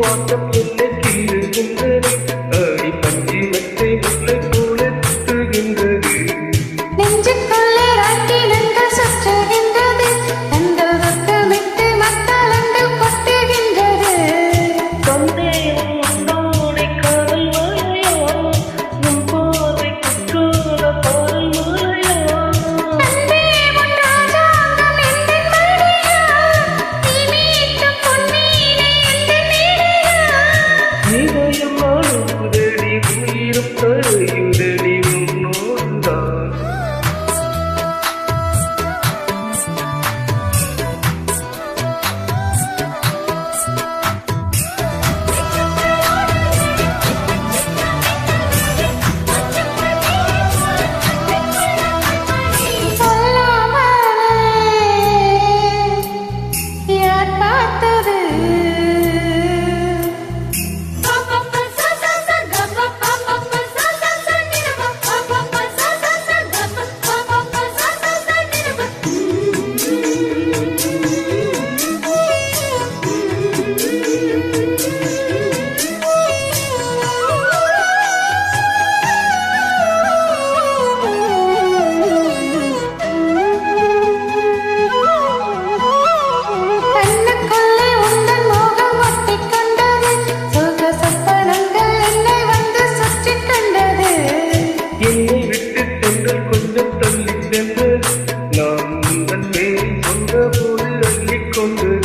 ஓட்டம் என்ன தீருகின்றன சொல்லிக் கொண்டு